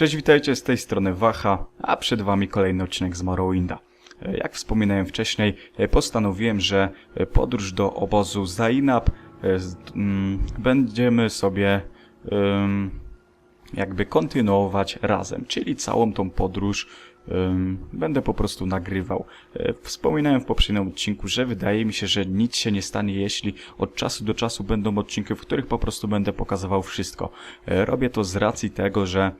Cześć, witajcie z tej strony Wacha, a przed wami kolejny odcinek z Morrowinda. E, Jak wspominałem wcześniej, e, postanowiłem, że e, podróż do obozu Zainab mm, będziemy sobie jakby kontynuować razem, czyli całą tą podróż będę po prostu nagrywał. Wspominałem w poprzednim odcinku, że wydaje mi się, że nic się nie stanie, jeśli od czasu do czasu będą odcinki, w których po prostu będę pokazywał wszystko. Robię to z racji tego, że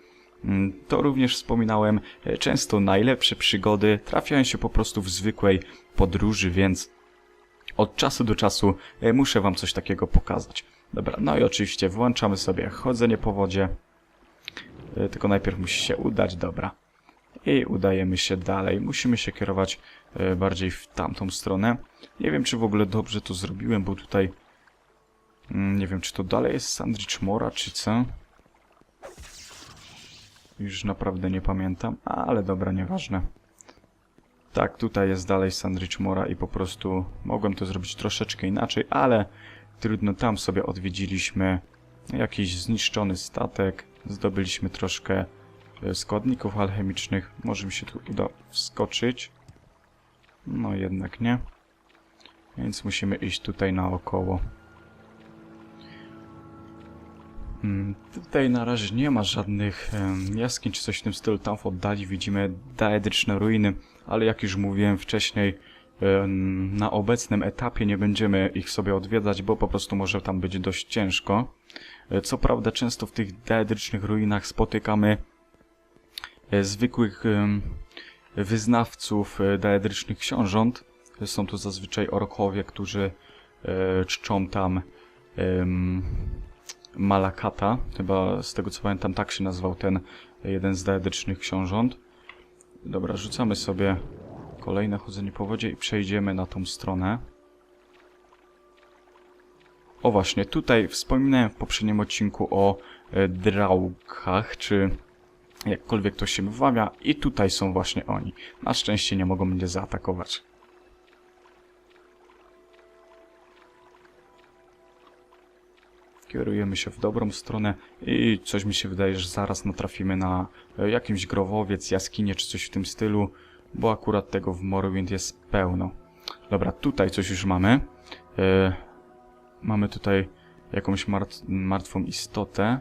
To również wspominałem, e, często najlepsze przygody trafiają się po prostu w zwykłej podróży, więc od czasu do czasu e, muszę wam coś takiego pokazać. Dobra, no i oczywiście włączamy sobie chodzenie po wodzie. E, Tylko najpierw musi się udać, dobra. I udajemy się dalej. Musimy się kierować bardziej w tamtą stronę. Nie wiem, czy w ogóle dobrze to zrobiłem, bo tutaj... mm, Nie wiem, czy to dalej jest Sandwich Mora, czy co? Już naprawdę nie pamiętam, ale dobra, nieważne. Tak, tutaj jest dalej Sandwich Mora i po prostu mogłem to zrobić troszeczkę inaczej, ale trudno, tam sobie odwiedziliśmy jakiś zniszczony statek, zdobyliśmy troszkę e, składników alchemicznych, może mi się tu uda wskoczyć. No jednak nie. Więc musimy iść tutaj naokoło. Tutaj na razie nie ma żadnych jaskiń czy coś w tym stylu. Tam w oddali widzimy daedryczne ruiny, ale jak już mówiłem wcześniej, na obecnym etapie nie będziemy ich sobie odwiedzać, bo po prostu może tam być dość ciężko. E, Co prawda często w tych daedrycznych ruinach spotykamy e, zwykłych wyznawców e, daedrycznych książąt. Są to zazwyczaj orkowie, którzy czczą tam Malakata, chyba z tego co pamiętam tak się nazywał ten jeden z daedrycznych książąt. Dobra, rzucamy sobie kolejne chodzenie po wodzie i przejdziemy na tą stronę. O właśnie, tutaj wspominałem w poprzednim odcinku o e, draugach, czy jakkolwiek to się wymawia i tutaj są właśnie oni. Na szczęście nie mogą mnie zaatakować. Kierujemy się w dobrą stronę i coś mi się wydaje, że zaraz natrafimy na e, jakimś growowiec, jaskinię czy coś w tym stylu, bo akurat tego w Morrowind jest pełno. Dobra, tutaj coś już mamy. E, mamy tutaj jakąś mart martwą istotę.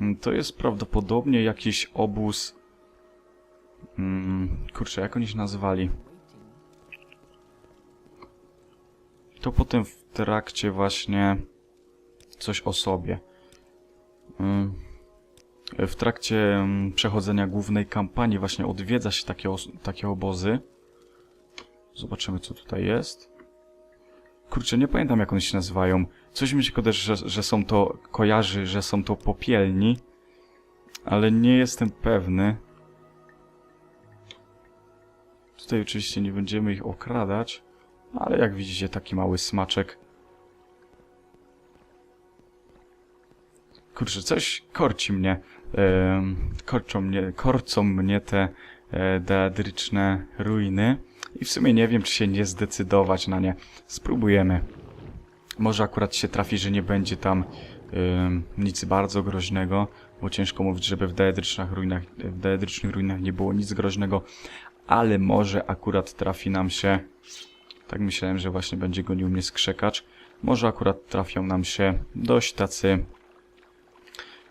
Mm, To jest prawdopodobnie jakiś obóz... Mm, kurczę, jak oni się nazywali? To potem w trakcie właśnie coś o sobie. W trakcie przechodzenia głównej kampanii właśnie odwiedza się takie, takie obozy. Zobaczymy co tutaj jest. Kurczę, nie pamiętam jak one się nazywają. Coś mi się kojarzy, że, że są to, kojarzy, że są to popielni, ale nie jestem pewny. Tutaj oczywiście nie będziemy ich okradać. Ale jak widzicie, taki mały smaczek. Kurczę, coś korci mnie. korczą mnie, korcą mnie te e, deadryczne ruiny. I w sumie nie wiem, czy się nie zdecydować na nie. Spróbujemy. Może akurat się trafi, że nie będzie tam nic bardzo groźnego, bo ciężko mówić, żeby w deadrycznych ruinach, w deadrycznych ruinach nie było nic groźnego, ale może akurat trafi nam się tak myślałem, że właśnie będzie gonił mnie skrzekacz. Może akurat trafią nam się dość tacy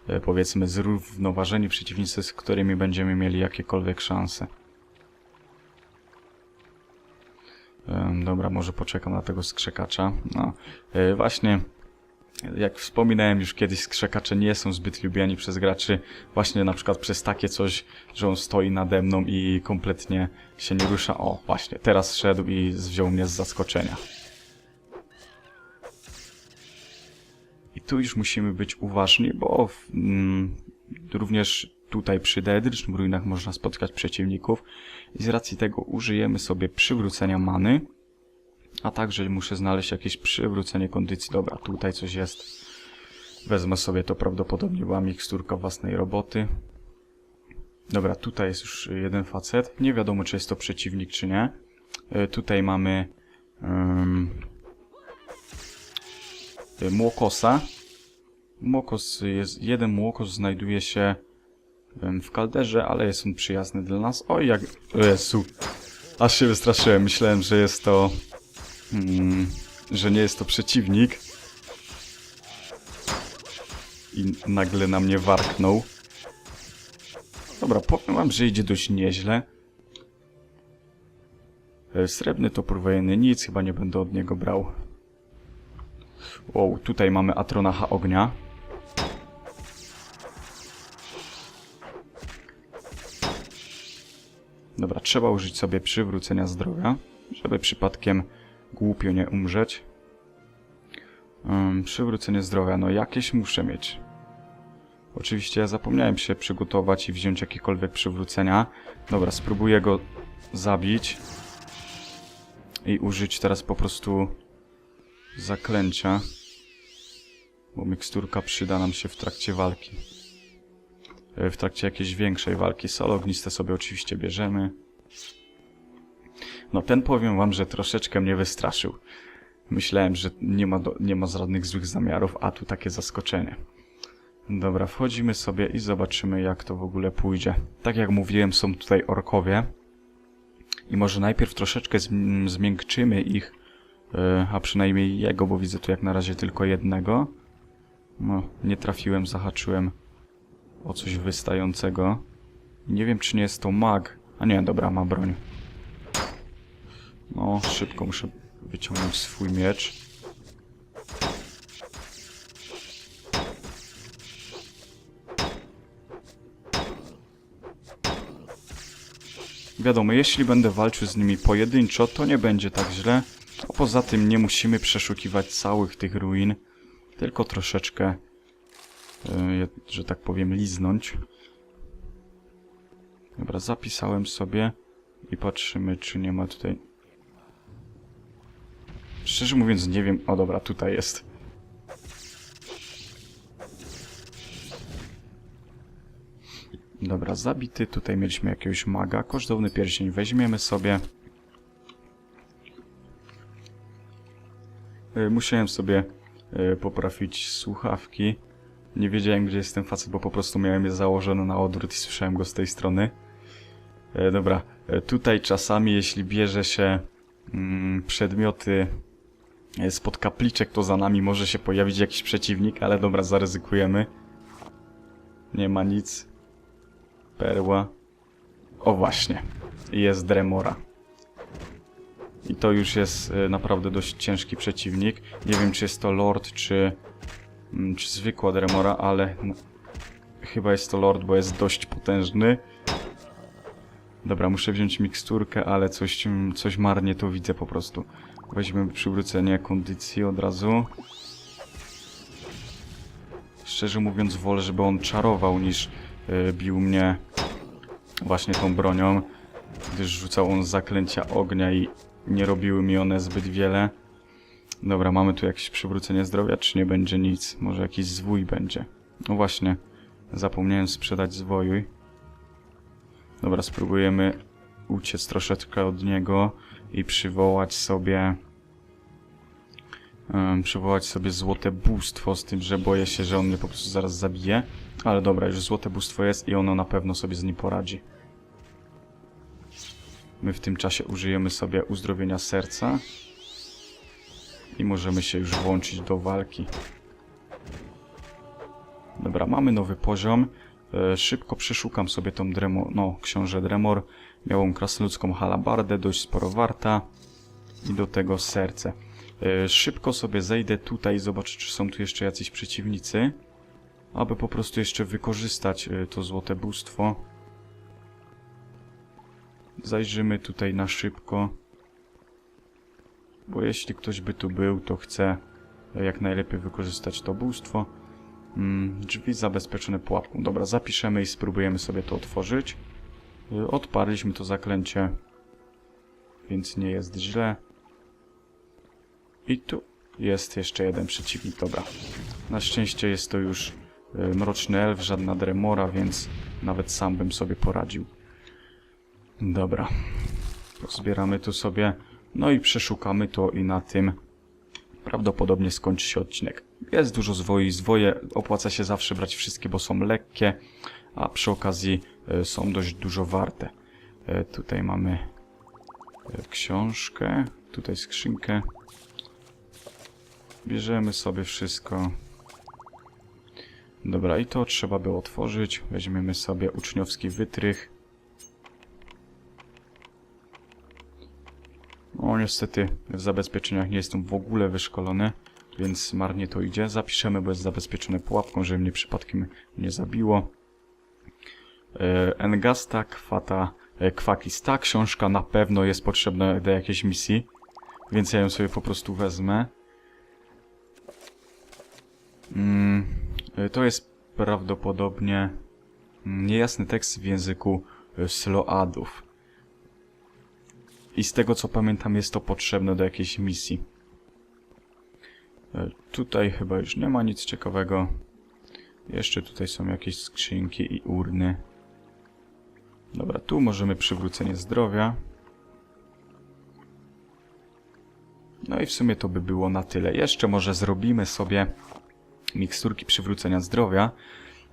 e, powiedzmy zrównoważeni przeciwnicy, z którymi będziemy mieli jakiekolwiek szanse. Em, Dobra, może poczekam na tego skrzekacza. No, e, właśnie jak wspominałem już kiedyś, skrzekacze nie są zbyt lubiani przez graczy, właśnie na przykład przez takie coś, że on stoi nade mną i kompletnie się nie rusza. O, właśnie, teraz szedł i wziął mnie z zaskoczenia. I tu już musimy być uważni, bo w, mm, również tutaj przy deedrycznych ruinach można spotkać przeciwników i z racji tego użyjemy sobie przywrócenia many, a także muszę znaleźć jakieś przywrócenie kondycji. Dobra, tutaj coś jest. Wezmę sobie to prawdopodobnie była miksturka własnej roboty. Dobra, tutaj jest już jeden facet. Nie wiadomo, czy jest to przeciwnik, czy nie. E, Tutaj mamy... em, y, młokosa. Młokos jest, jeden młokos znajduje się w kalderze, ale jest on przyjazny dla nas. Oj, jak... O Jezu. Aż się wystraszyłem. Myślałem, że jest to... Mm, że nie jest to przeciwnik. I nagle na mnie warknął. Dobra, powiem wam, że idzie dość nieźle. E, Srebrny topór wojenny, nic chyba nie będę od niego brał. Wow, tutaj mamy Atronacha ognia. Dobra, trzeba użyć sobie przywrócenia zdrowia, żeby przypadkiem głupio nie umrzeć. Um, przywrócenie zdrowia, no jakieś muszę mieć. Oczywiście ja zapomniałem się przygotować i wziąć jakiekolwiek przywrócenia. Dobra, spróbuję go zabić. I użyć teraz po prostu zaklęcia. Bo miksturka przyda nam się w trakcie walki. E, W trakcie jakiejś większej walki. Solo ogniste sobie oczywiście bierzemy. No ten powiem wam, że troszeczkę mnie wystraszył. Myślałem, że nie ma, do, nie ma żadnych złych zamiarów, a tu takie zaskoczenie. Dobra, wchodzimy sobie i zobaczymy jak to w ogóle pójdzie. Tak jak mówiłem, są tutaj orkowie. I może najpierw troszeczkę zm- zmiękczymy ich, e, a przynajmniej jego, bo widzę tu jak na razie tylko jednego. No, nie trafiłem, zahaczyłem o coś wystającego. Nie wiem, czy nie jest to mag. A nie, dobra, ma broń. No, szybko muszę wyciągnąć swój miecz. Wiadomo, jeśli będę walczył z nimi pojedynczo, to nie będzie tak źle. A poza tym nie musimy przeszukiwać całych tych ruin, tylko troszeczkę, e, że tak powiem, liznąć. Dobra, zapisałem sobie i patrzymy, czy nie ma tutaj... Szczerze mówiąc, nie wiem... O, dobra, tutaj jest. Dobra, zabity. Tutaj mieliśmy jakiegoś maga. Kosztowny pierścień weźmiemy sobie. Y, Musiałem sobie y, poprawić słuchawki. Nie wiedziałem, gdzie jest ten facet, bo po prostu miałem je założone na odwrót i słyszałem go z tej strony. E, Dobra, e, tutaj czasami, jeśli bierze się mm, przedmioty e, spod kapliczek, to za nami może się pojawić jakiś przeciwnik, ale dobra, zaryzykujemy. Nie ma nic. Perła. O właśnie. Jest Dremora. I to już jest e, naprawdę dość ciężki przeciwnik. Nie wiem, czy jest to Lord, czy, mm, czy zwykła Dremora, ale no, chyba jest to Lord, bo jest dość potężny. Dobra, muszę wziąć miksturkę, ale coś, mm, coś marnie to widzę po prostu. Weźmiemy przywrócenie kondycji od razu. Szczerze mówiąc, wolę, żeby on czarował, niż y, bił mnie właśnie tą bronią, gdyż rzucał on zaklęcia ognia i nie robiły mi one zbyt wiele. Dobra, mamy tu jakieś przywrócenie zdrowia, czy nie będzie nic? Może jakiś zwój będzie. No właśnie, zapomniałem sprzedać zwój. Dobra, spróbujemy uciec troszeczkę od niego i przywołać sobie przywołać sobie złote bóstwo z tym, że boję się, że on mnie po prostu zaraz zabije. Ale dobra, już złote bóstwo jest i ono na pewno sobie z nim poradzi. My w tym czasie użyjemy sobie uzdrowienia serca i możemy się już włączyć do walki. Dobra, mamy nowy poziom. E, szybko przeszukam sobie tą dremo, no, książę Dremor. Miałą krasnoludzką halabardę, dość sporo warta. I do tego serce. E, szybko sobie zejdę tutaj i zobaczę, czy są tu jeszcze jacyś przeciwnicy. Aby po prostu jeszcze wykorzystać e, to złote bóstwo. Zajrzymy tutaj na szybko. Bo jeśli ktoś by tu był, to chce jak najlepiej wykorzystać to bóstwo. Mm, drzwi zabezpieczone pułapką. Dobra, zapiszemy i spróbujemy sobie to otworzyć. Y, Odparliśmy to zaklęcie, więc nie jest źle. I tu jest jeszcze jeden przeciwnik, dobra. Na szczęście jest to już y, mroczny elf, żadna dremora, więc nawet sam bym sobie poradził. Dobra. Pozbieramy tu sobie, no i przeszukamy to i na tym prawdopodobnie skończy się odcinek. Jest dużo zwoi. Zwoje opłaca się zawsze brać wszystkie, bo są lekkie, a przy okazji e, są dość dużo warte. E, Tutaj mamy e, książkę, tutaj skrzynkę. Bierzemy sobie wszystko. Dobra, i to trzeba by otworzyć. Weźmiemy sobie uczniowski wytrych. No niestety w zabezpieczeniach nie jestem w ogóle wyszkolony, więc marnie to idzie. Zapiszemy, bo jest zabezpieczone pułapką, żeby mnie przypadkiem nie zabiło. E, Engasta, Kwata, e, Kwakis. Ta książka na pewno jest potrzebna do jakiejś misji, więc ja ją sobie po prostu wezmę. Mm, e, to jest prawdopodobnie mm, niejasny tekst w języku Sloadów. I z tego co pamiętam jest to potrzebne do jakiejś misji. Tutaj chyba już nie ma nic ciekawego. Jeszcze tutaj są jakieś skrzynki i urny. Dobra, tu możemy przywrócenie zdrowia. No i w sumie to by było na tyle. Jeszcze może zrobimy sobie miksturki przywrócenia zdrowia,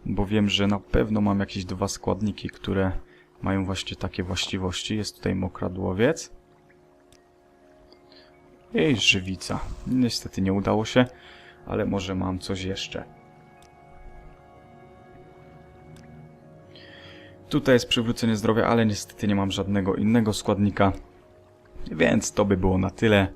bo wiem, że na pewno mam jakieś dwa składniki, które mają właśnie takie właściwości. Jest tutaj mokradłowiec i żywica. Niestety nie udało się, ale może mam coś jeszcze. Tutaj jest przywrócenie zdrowia, ale niestety nie mam żadnego innego składnika, więc to by było na tyle.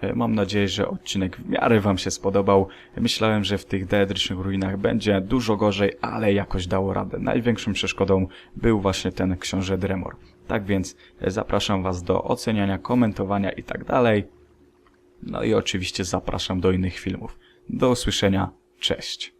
E, Mam nadzieję, że odcinek w miarę Wam się spodobał. Myślałem, że w tych deedrycznych ruinach będzie dużo gorzej, ale jakoś dało radę. Największą przeszkodą był właśnie ten książę Dremor. Tak więc e, zapraszam Was do oceniania, komentowania i tak dalej. No i oczywiście zapraszam do innych filmów. Do usłyszenia. Cześć.